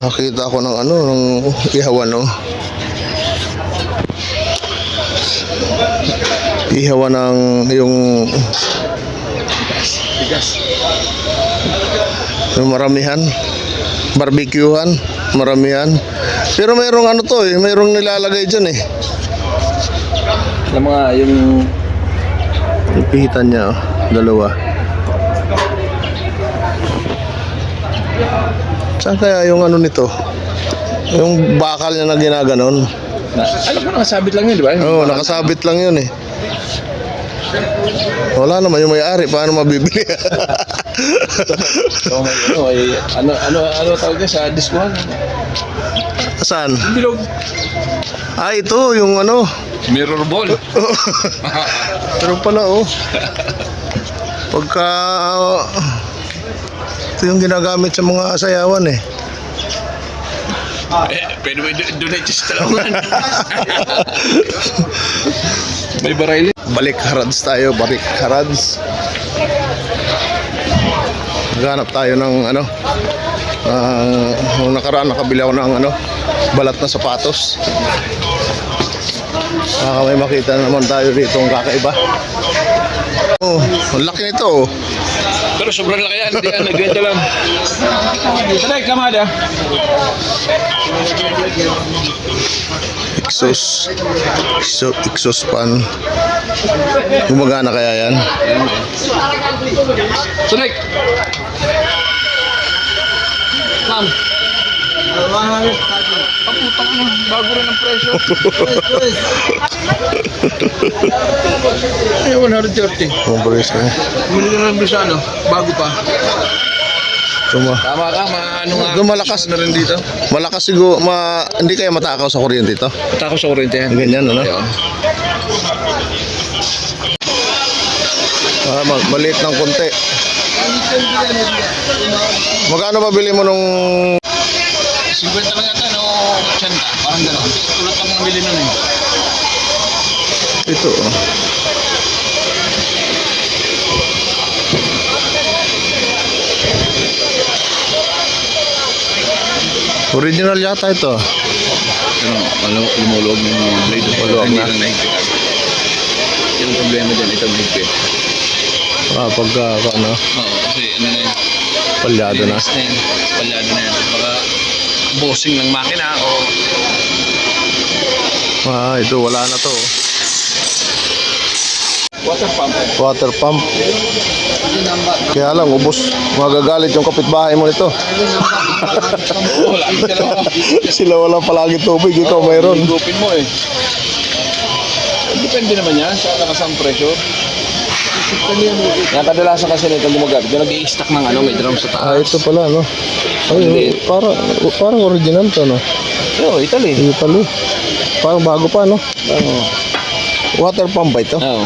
Nakita ko ng ano, ng ihawan, no? Ihawan ng yung yung maramihan. Barbecuehan, maramihan. Pero mayroong ano to eh, mayroong nilalagay dyan eh. Yung mga, yung... Yung pihitan niya, oh, dalawa. Saan kaya yung ano nito? Yung bakal niya na ginaganon. Na, alam mo, nakasabit lang yun, di ba? Oo, oh, nakasabit lang yun eh. Wala naman yung may-ari, paano mabibili? So, may, ano, ay, ano, ano, ano tawag niya sa diskuhan? Saan? Bilog. Ah, ito, yung ano. Mirror ball. Pero pala, oh. Pagka... ito yung ginagamit sa mga sayawan eh. eh, pwede mo donate sa talungan. May baray Balik harads tayo, balik harads. Naghanap tayo ng ano. Uh, nung nakaraan nakabili ako ng ano, balat na sapatos. Baka may makita naman tayo dito ang kakaiba. Oh, ang laki nito oh. Pero sobrang laki yan. Hindi yan, nagwenta lang. Tanay, kamada. Exhaust. Exhaust, exhaust fan. Gumagana kaya yan? Tanay. Ma'am. Pagputang mo, bago rin ang presyo. Ay, 130. Kumpres ka. Bumili na doon sa ano, bago pa. Tuma. Tama ka, maano nga. Doon malakas na rin dito. Malakas siguro, ma, hindi kaya matakaw sa kuryente ito. Tako sa kurente yan. Ganyan, ano? Ayun. Ah, ma- maliit ng konti. Magkano ba bili mo nung 50 lang yata, no? 80. Parang gano'n. Tulad kang nabili nun eh. ito? oh. Original yata ito. Ano, ano, lumulog yung blade. Lumulog Hindi na. lang nahigpit. Yung problema dyan, ito mahigpit. Ah, pagka ano, Oo, kasi ano na yun. palyado na. Palyado na yan. Baka bossing ng makina o Ah, ito wala na to. oh. water pump. Water pump. Kaya lang, ubos. Magagalit yung kapitbahay mo nito. Sila wala palagi tubig, ikaw mayroon. Higupin mo eh. Depende naman yan sa nakasang pressure. Yan kadalasan kasi nito gumagamit. Yung nag-i-stack ng ano, may drum sa Ah, taas. ito pala, no? Ay, parang, parang original to, no? Oo, oh, Italy. Italy. Parang bago pa, no? Oo. Water pump ba ito? Oo.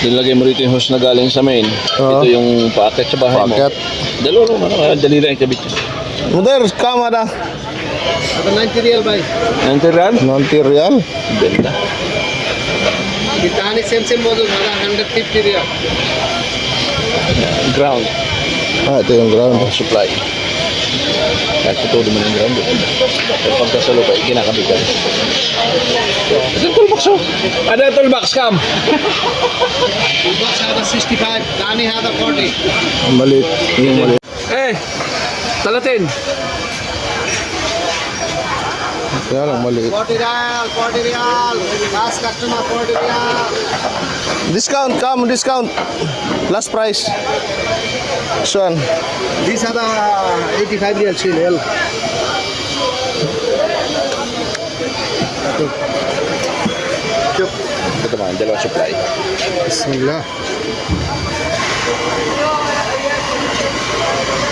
Nilagay mo rito yung hose na galing sa main. Oo. Ito yung packet sa bahay Packet. mo. Dalawa lang, ano, ah, dali lang yung kabit. Mother, kama na. Aba, 90 real ba? 90 real? 90 real. Benda. Titanic same same model, wala 150 real. Ground. Ah, ito yung ground. Supply. Nagtutudo mo ng ground. Eh. Pero pagka sa lupa, eh, kinakabigan. Ito yung toolbox oh. Ano yung toolbox cam? toolbox hata 65, Dani hata 40. Ang maliit. Maliit. Eh, talatin. Kaya lang, maliit. 40 real, 40 real. Last customer, 40 real. Discount, come, discount. Last price. Saan? These are the uh, 85 real chinel. Chup. Ito naman, dalawang supply. Bismillah.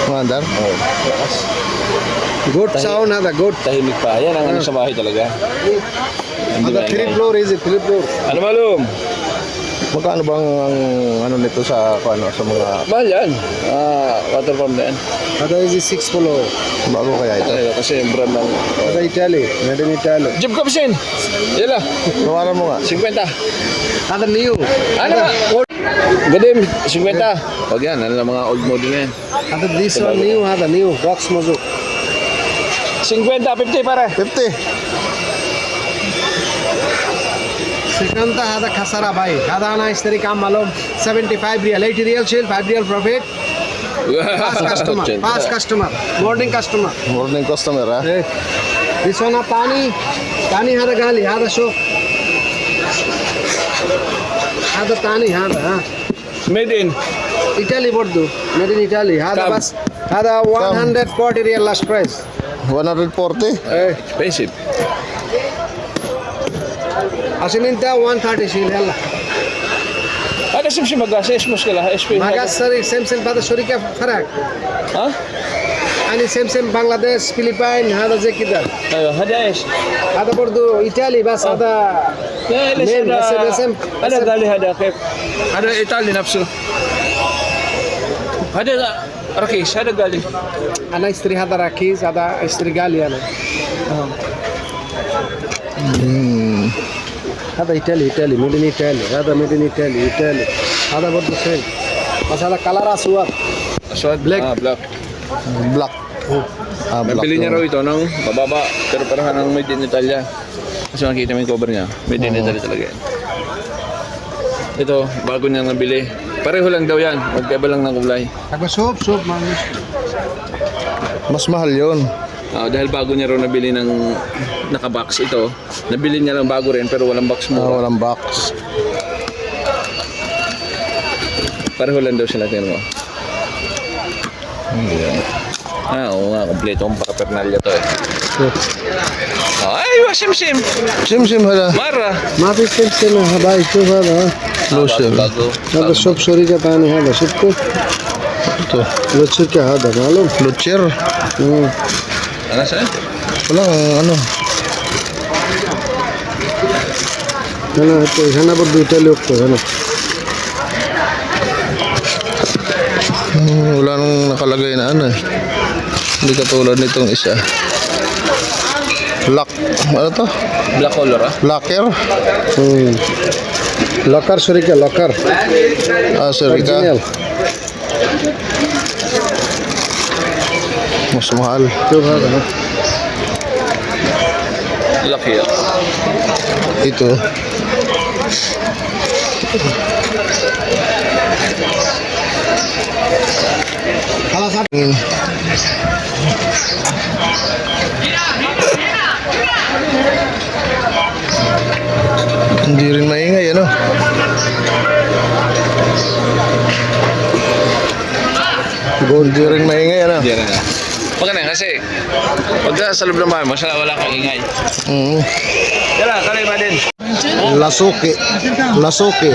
Kumandar? Oo, oh, lakas. Good Tahi sound, nada good. Tahimik pa. Yan ang ano sa bahay talaga. Nada three floor is it? Eh, three floor. Ano malum? Magkano bang ang ano nito sa ano sa mga Mahal yan. Ah, water pump na yan. Is it six floor. Bago kaya ito? Ay, kasi yung brand ng Nada Italy. Nada in Italy. Jeep Kapsin. Yan lang. Tawaran mo nga. 50. Nada new. Ano ba? Gadim, 50. Pag yan, ano lang mga old model yan. Nada this one new, nada new. Box mo 50, 50 pare. 50. Sikanta hada khasara bhai. Hada ana isteri kam malum. 75 real, 80 real shield, 5 real profit. Fast customer, fast customer, morning customer. Morning customer ha. Eh, This one a tani, tani hada gali, hada show. Hada tani, hada, ha. Made in. Italy bordo, made in Italy. Hada bas, hada 140 real last price. 140. Eh, Expensive. asininta 130 shield, yalla. Ada sim sim magas, es muskila, es pe. Magas sari, same same bada shuri ka farak. Ha? Ani same same Bangladesh, Philippine, hada je kidar. Ayo, hada es. Hada bordo Italy bas hada Ya, les Ma'am, ada. SM, SM. Ada gali hada kep. Ada Italian nafsu. Ada rakis, ada gali. ana istri hada rakis, hada istri gali ana. Hmm. هذا ايطالي ايطالي ميد ان ايطالي هذا ميد ان ايطالي ايطالي هذا برضه سيم بس هذا كلر اسود Aswad. Black. Ah, black. Black. Ah, black. Nabili niya yun. raw ito ng bababa, pero parang ng made in Italia. Kasi makikita mo yung cover niya. Made in Italy talaga yan. Ito, bago niya nabili. Pareho lang daw yan. Magkaiba lang ng kulay. Nagpa-soup, soup, man. Mas mahal yon. Ah, dahil bago niya raw nabili ng nakabox ito. Nabili niya lang bago rin pero walang box mo. Ah, walang box. Pareho lang daw sila tiyan mo. Ayan. Ah, oo nga. Kompleto ang pakapernalya to eh. Ay, wa sim-sim. Simsim hala. Mara. Mapis simsim na habay ito hala. Closure. Hada shop shori ka tani hada shibko. To. Lutcher ka hada malum? Lutcher. Hmm. Ano siya? Wala ano. Ano ito, sana ba duta look to ano? Hmm, wala nang nakalagay na ano eh. Hindi katulad nitong isa. Black, ano to? Black color ah? Blacker? Hmm. লকার শরিকা লকার শরিকা musuh mahal laki itu. Kalau satu. Ini Hindi rin maingay, ano? Hindi rin maingay, ano? Hindi nga. Pag ano kasi, pag sa loob ng bahay mo, wala kang ingay. Mm. Tara, kalay ba din? Lasuki. Lasuki.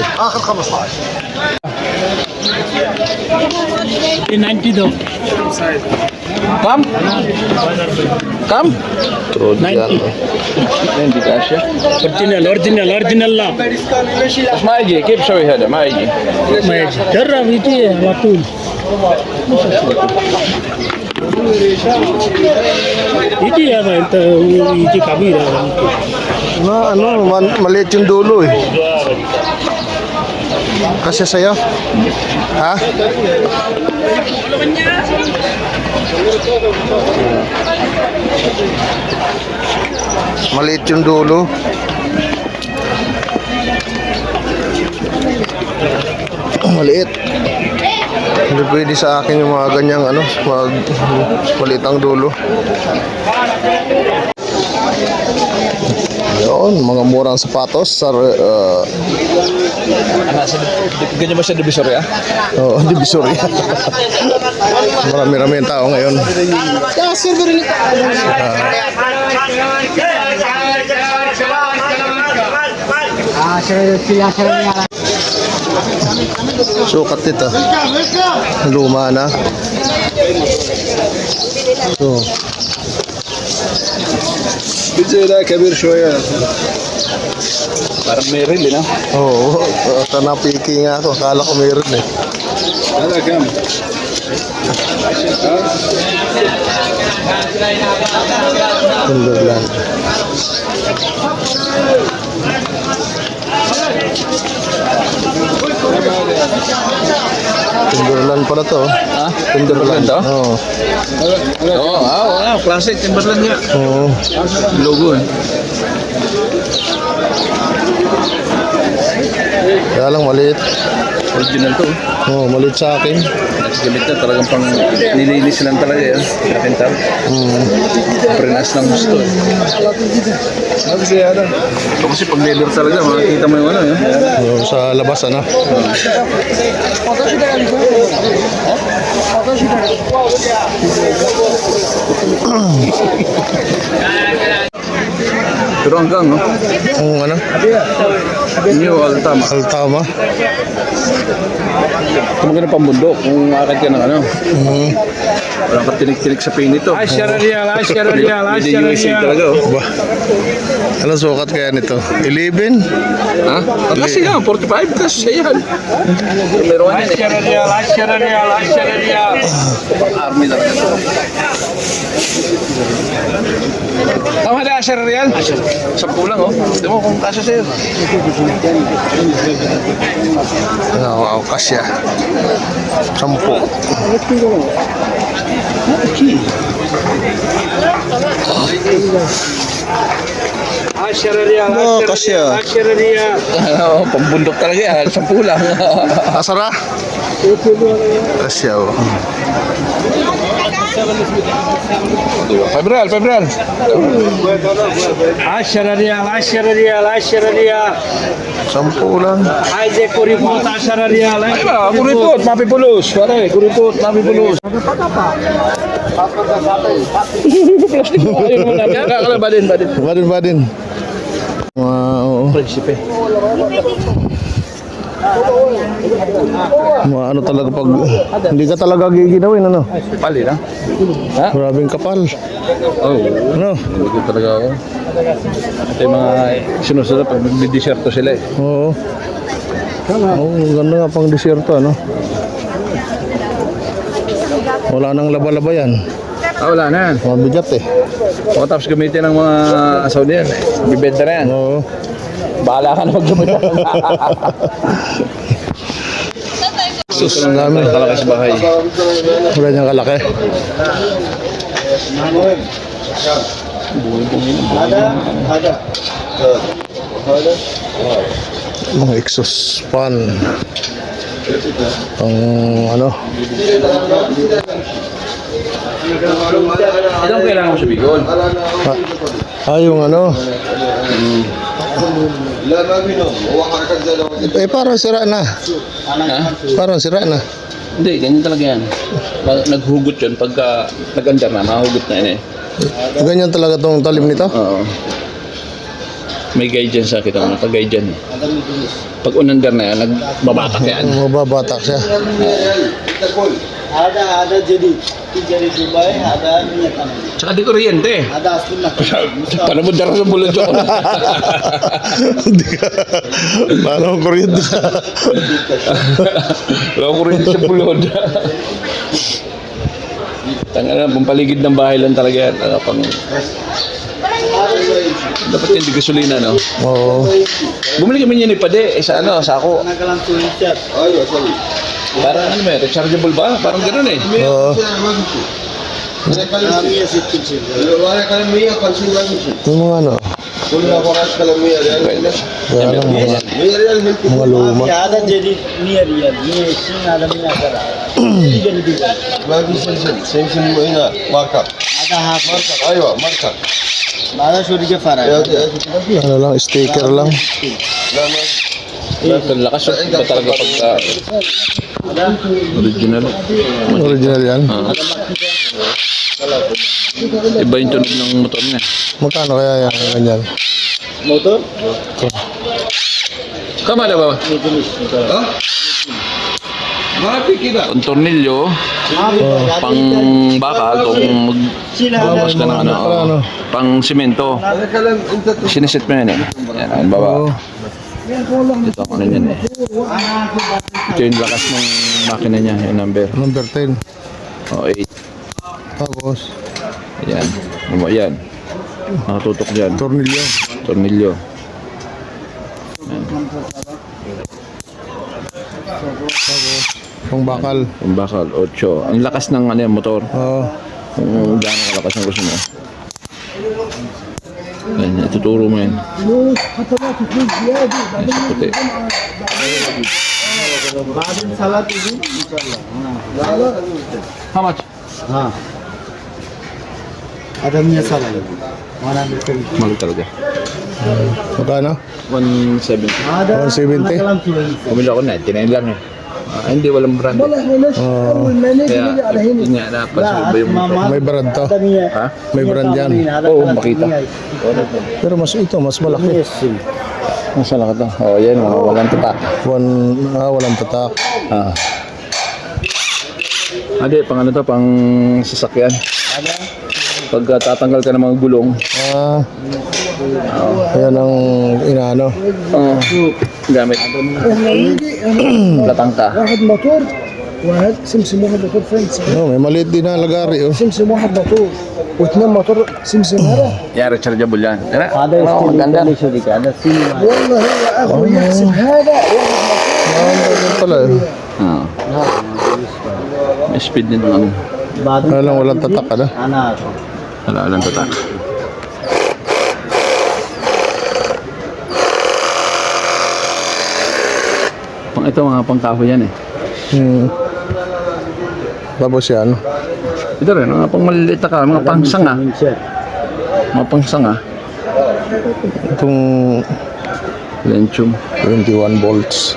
Kam? Kam? Trojan. Hindi ka siya. original original original la Mas maigi, keep show hada, maigi. mai jarra viti watul iti ya ba enta iti kabira Na, ano, man, maliit yung dulo eh. Kasi sa'yo? Ha? Maliit yung dulo. Maliit. Hindi pwede sa akin yung mga ganyang ano, mag, maliit ang dulo. Yun, mga murang sapatos sa uh, Ano, sa, ganyan ba siya divisory ah? oh, Divisoria. Marami-rami ang tao ngayon. Sukat nito. Luma na. So, Bizi daha kabir şoya. Parang meron din, eh, no? Oo. Oh, Ito na piki nga ako. Akala ko meron eh. Hala, kam. Tinder lang. Timberland pala to. Ha? Timberland. to? Oo. Oo, ah, oo nga. Ah, classic. Timberland nga. Oo. Logo eh. Kaya lang maliit. Original to. Oo, maliit sa akin. Gamit na talagang pang nilinis lang talaga yan. Kapentar. Mm. Prenas lang gusto eh. Siya ano. Ito kasi pag leather talaga, makikita mo yung ano yun. Oo, sa labas ano. Pero hanggang, no? Ang ano? New Altama. Altama. Kung maganda pang bundok, kung akad ka ng ano, Mm. Walang ka tinik-tinik sa pain nito. Aşağı riyal, aşağı riyal, Hindi aşağı USA riyal. talaga, oh. Ba? Ano sukat kaya nito? 11? Ha? Ah, kasi yan, 45 kasi yan. Meron yan eh. Aşağı riyal, aşağı riyal, aşağı riyal. Army talaga ito. Tama na, Asher Real? Sampu lang, oh. Tignan mo kung kasya sa'yo. Ano, wow, kasya. Sampo. Aşağı riyal, Oo, aşağı kasya. riyal, aşağı riyal. Ano, pambundok talaga yan. Sampu lang. Asara? Kasya, oh. Febril, Febril. 10 ريال 10 ريال 10 ريال sampulan. Aje kuri put 10 ريال ايوه kuri put 50 sore kuri put 50 kalau badin badin. Badin badin. Wow prinsipe Mga ano talaga pag hindi ka talaga giginawin ano. Pali na. Ha? Grabing kapal. Oh, Ano? hindi talaga ako. Ito yung mga sinusunod pag nagdi-desierto sila eh. Oo. Oo, ganda nga pang disyerto ano. Wala nang laba-laba yan. Ah, wala na yan. Mabigat eh. O tapos gamitin ng mga Saudi yan. Bibenta na yan. Oo. Bahala ka na yan. Sus, ang dami. Kalaki sa bahay. Wala niyang kalaki. Mga exhaust fan. Pang ano. Ito ang kailangan mo sa Bicol. Ah, ah, yung ano. Eh, parang sira na. Ha? Parang sira na. Hindi, ganyan talaga yan. Pag naghugot yun, pagka nag-andar na, mahugot na yan eh. Ganyan talaga tong talim nito. Oo. May guide dyan sa kita mo, pag-guide dyan eh. Pag unandar na yan, nagbabatak yan. Mababatak siya. Ada ada jadi jadi Dubai ada minyak tanah Tsaka di kuryente. ada asli nak Paano mo dara sa bulod yun? Paano ang kuryente ka? Wala ko kuryente sa bulod. Tanga na, pampaligid ng bahay lang talaga yan. Ano, pang... Dapat hindi gasolina, no? Oo. Bumili kami niya ni Pade, eh, sa ano, sa ako. nagalang tulicat Parang ano may, rechargeable ba? Parang gano'n eh. Oo. kami ya situ sih Yung mga ano. Kaya lang mga, mga luma. ya ada jadi niat ya ini sing ada minyak kara jadi Dubai ada hak ada suri ke farah Ano lang, sticker lang. Ang lakas yun. Iba talaga pagka... Original. Original yan. Ah. Iba yung tunog ng motor niya. Magkano kaya yan? Ganyan. motor Kama na ba? Ang tornilyo, pang bakal, kung maglabas ka ng ano, ano? pang simento. Sinisit mo yan eh. Yan, ang baba. Ito ako na yan eh. Ito yung lakas ng makina niya, yung number. Number 10. O, 8. Tapos, Yan. Ano yan? Nakatutok dyan. tornilyo. Tornilyo. Pang bakal. Yung bakal, 8. Ang lakas ng ano, yan, motor. Oo. Kung gaano kalakas ang gusto mo. Yan, ituturo mo yan. Yan, sa puti. How much? हाँ आदमी ऐसा लगेगा one hundred seventy Mahal talaga. Magkano? 170. 170? Bumili ako na, tinayin lang eh. Ah, hindi, walang brand. eh. Oh, Kaya, yun nga, ba yung... may brand to. Ha? May brand yan. Oo, makita. Pero mas ito, mas malaki. Nasa laki to? Oo, oh, yan, mga walang tatak. One, ah, walang tatak. Ah. Hindi, pang ano to, pang sasakyan. Pag uh, tatanggal ka ng mga gulong, Ah, yan ang inaano. Oo gamit. Latangka. واحد موتور واحد سمسم واحد موتور فرنسي Oh, may maliit din na lagari. Oh. سمسم واحد موتور واثنين موتور سمسم هذا Yan, rechargeable yan. Yan, هذا oh, ستيل maganda. انجليزي هذا سينما والله يا اخوي يحسب هذا Ah, ganun pala. eh. Ah. May speed din lang. بعد Kaya lang walang tatak, ano? انا Wala, walang tatak. pang ito mga pang yan eh. Hmm. Tapos yan. Ito rin, mga pang maliliit na mga pangsanga. Mga pangsanga. Itong Lentium. 21 volts.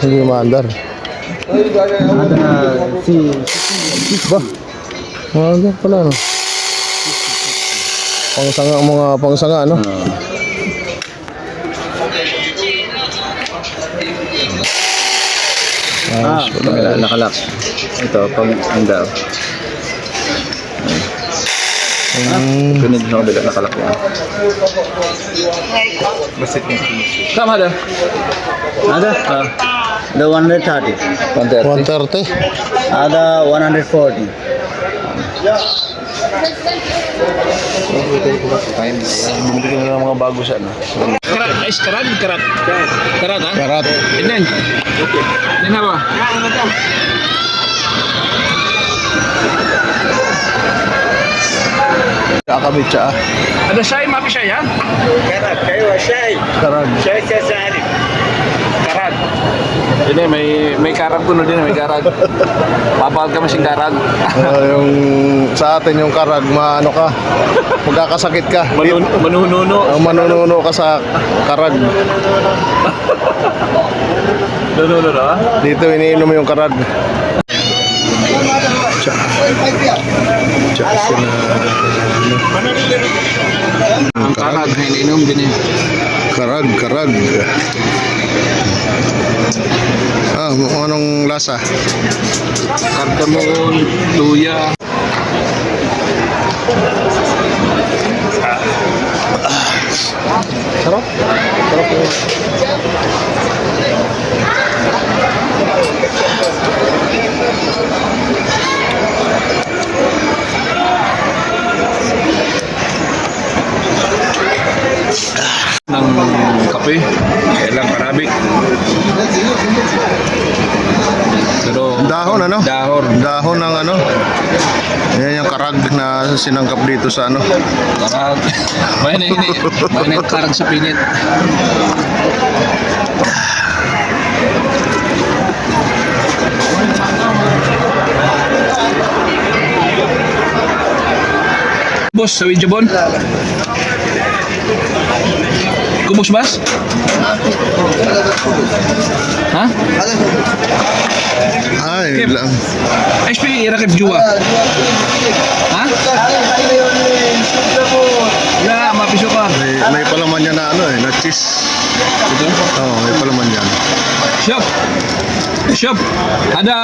Hindi uh. maandar. Maandar si... Ba? Maandar pala no. Pangsanga, mga pangsanga no? Uh. Ah, wala, ah, nakalak. Ito, pag anda. Oh. Ah, mm. Tunod na kabila, nakalak yan. Basit yung finish. Kama ada? Ada? Ah. The 130. 130? Ada 140. Yeah. Bumili ka na ng mga bago sa ano. Karat, ice karat, karat. Karat, ha? Karat. And then, okay. Yan na ba? Kakamit siya. Ah. Ada say, mapi siya, ya? Karat, kayo, say. Karat. Say, say, say. Ini may may karag kuno din, may karag. Papal ka masing karag. Ah, yung sa atin yung karag, maano ka, magkakasakit ka. Manun manununo. Ang manununo ka sa karag. Nanununo, ha? Dito iniinom yung karag. Tsaka sina... Ang karag, ininom din eh. Karag, karag. Ah, kung anong lasa? Cardamom, luya. Sarap. Sarap yun. Ng kape. Kailang Arabic. Pero Dahon ano? dahon. Dahon ng ano? Yan yung karag na sinangkap dito sa ano. Karag. May na ini. May na karag sa pinit. Boss, sa Wijabon? Kubos bas? Ha? Ay, lang. HP Irakib Jua. Ha? Wala, mapiso ka. May, may palaman yan na ano eh, na cheese. Ito? Oo, may palaman yan. Shop. Shop. Ada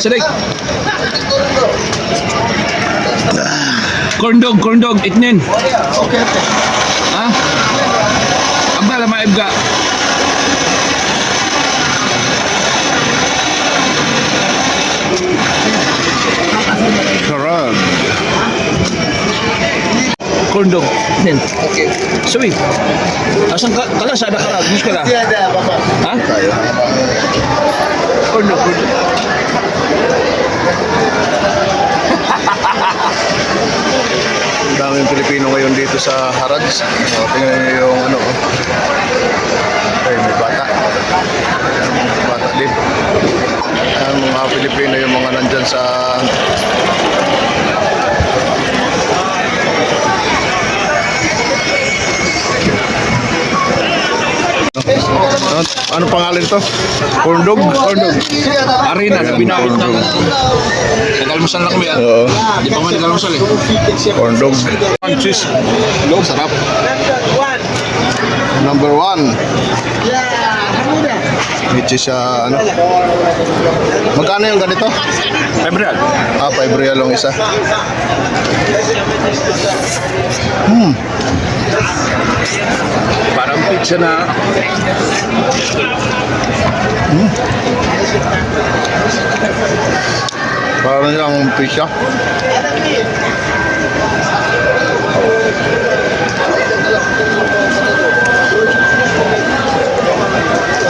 steak. Corn dog, corn dog, itnin. Ha? Abdal, maib ka. Karag. Corn dog, itnin. Okay. Sabi, asan ka, kalas ada karag, mus ka na. Ha? Corn dog, corn dog. Daming Pilipino ngayon dito sa Harads. O, tingnan niyo yung ano. oh. Ay, may bata. Bata din. Ang mga Pilipino yung mga nandyan sa ano, ano pangalan to? Corn dog? Corn dog. Arena na binakit ng... Nag-almusal na kami ah. Oo. Di pa kami nag-almusal eh. Corn dog. Cheese. Sarap. Number one. Which is, uh, ano? Magkano yung ganito? Febral. Ah, 5 real ang isa. Hmm. Parang pizza na... Parang yung pizza.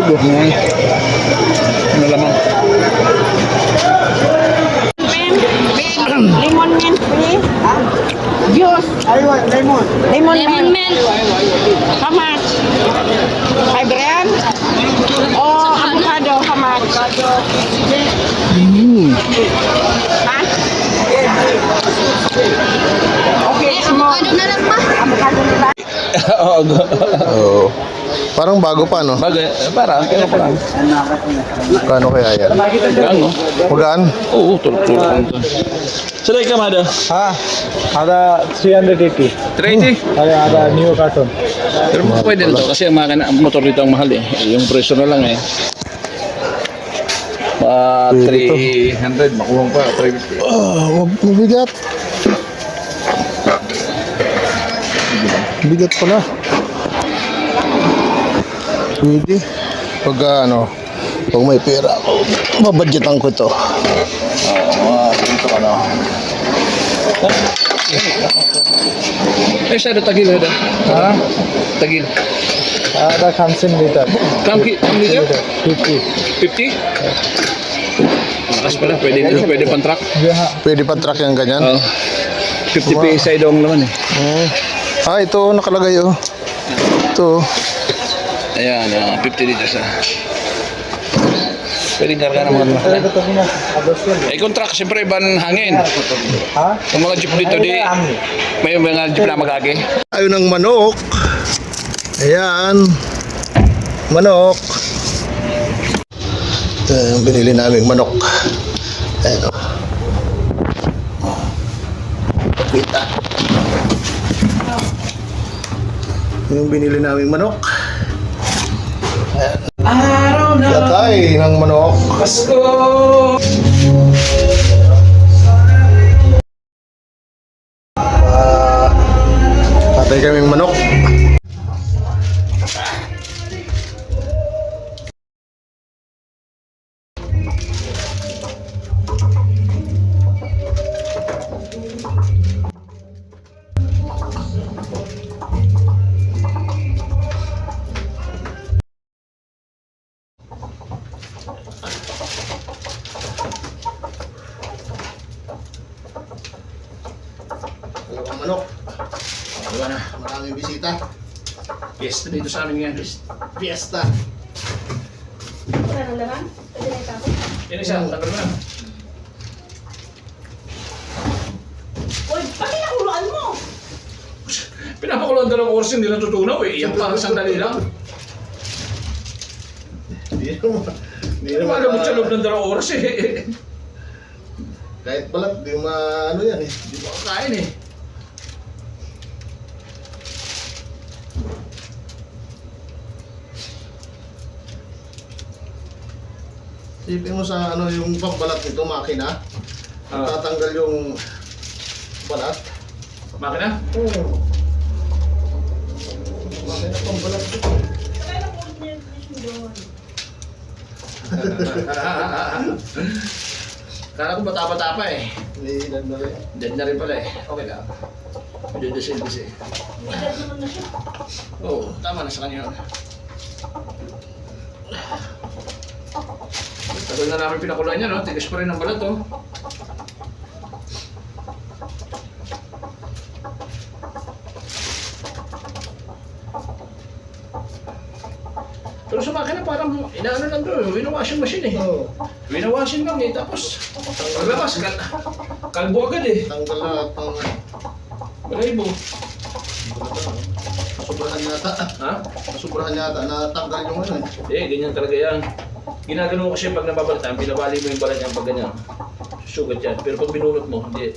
loob yung hotdog. Ano lamang? Lemon mint free. Juice. Lemon. Lemon, lemon mint. How much? Five gram? Oh, avocado, how much? Ha? Okay, small. Avocado na lang pa. Avocado na lang. Oo. Oo. Parang bago pa, no? Bago, eh, para, kaya pa lang. Kano kaya yan? Magkano? Magaan? Oo, tulog-tulog lang ito. Sila ikaw, Mada? Ha? Ada 380. 380? Ada, ada new carton. Pero mo pwede nito kasi ang mga motor dito ang mahal eh. Yung presyo na lang eh. Pa 300, makuha pa, 350. Oh, ah, mabigat. Bigat pala. Pwede. Pag ah, ano, pag may pera ako, babadgetan ko ito. Oo, uh, dito ka na. Eh, siya na tagil na Ha? Tagil. Ah, that comes in later. Come, come later? 50. 50? Lakas pala, pwede, pwede pang truck. Pwede pang truck yung ganyan? 50 wow. PSI naman eh. Ah, ito nakalagay oh. Ito oh. Ayan, ah, 50 liters ah. Pwede karga ng mga truck. Eh kung truck, siyempre iba ng hangin. हाँ Yung mga jeep dito di, may mga jeep na magagi. Tayo ng manok. Ayan. Manok. Ito yung binili naming manok. Ayan o. Kita. Yung binili naming manok. Ayan. Gatay ng manok. Ah, Yes, dito sa amin yan. Fiesta. Yan isa, tagal na. Uy, bakit nakuluan mo? Pinapakulang dalawang oras hindi natutunaw eh. Yan parang sandali lang. Hindi naman. Hindi naman. alam mo sa loob ng dalawang oras eh. Kahit balat, di ma ano yan eh. Hindi mo kakain eh. Tipin mo sa ano yung pambalat nito, makina. Ah. Tatanggal yung balat. Makina? Oo. Makina pambalat ito. Kala ko bata-bata pa eh. May ilan na rin. Dead na rin pala eh. Okay lang. Medyo desilbis eh. Oo, tama na sa kanya. Tagal na namin pinakulan niya, no? Tigas pa rin ang balat, oh. Pero sa makina parang inaano lang doon, winawashing machine eh. Oo. Winawashing lang eh, tapos paglabas, kal kalbo agad eh. Tanggal na lahat ng Balahibo. sobrahan yata. Ha? Sobrahan yata na tanggal yung ano eh. Eh, ganyan talaga yan. Ginagano ko kasi pag nababalatan, pinabali mo yung balat niya pag ganyan. Sugat yan. Pero pag binulot mo, hindi.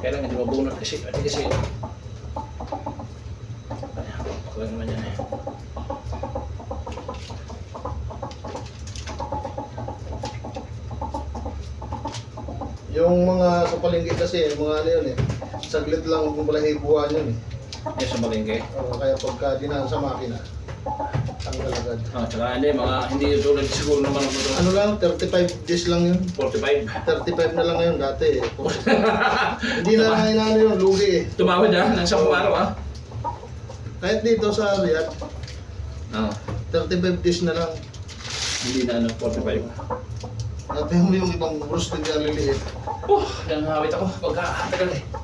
Kaya lang hindi mabunot kasi. Ati kasi. Kuha naman yan eh. Yung mga sa palengke kasi, mga ano yun eh. Saglit lang kung balahibuhan yun eh. Yan sa malingke. Oo, kaya pagka dinaan sa makina, tanggal agad. Ah, tsaka hindi, mga hindi yung tulad siguro naman ito. Ano lang, 35 days lang yun. 45. 35 na lang ngayon dati eh. Hindi na lang inaano yun, lugi eh. Tumawad ah, nang sa araw ah. Kahit dito sa Riyadh, Oo. 35 days na lang. Hindi na ano, 45. Natin mo yung ibang roasted na liliit. Oh, nanghawit ako. Pagkakatagal eh.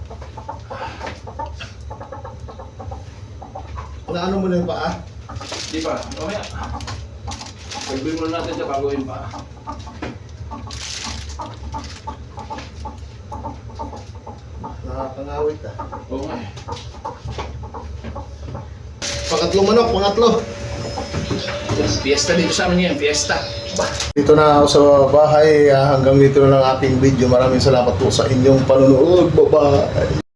Naano mo na yung paa? Di pa, mamaya. Pagbihin muna natin siya bago yun pa. Nakakangawit ah. Oo nga eh. Pangatlong manok, pangatlo. Fiesta dito sa amin yan, fiesta. Dito na ako sa bahay. Ah, hanggang dito na lang aking video. Maraming salamat po sa inyong panonood. Bye-bye.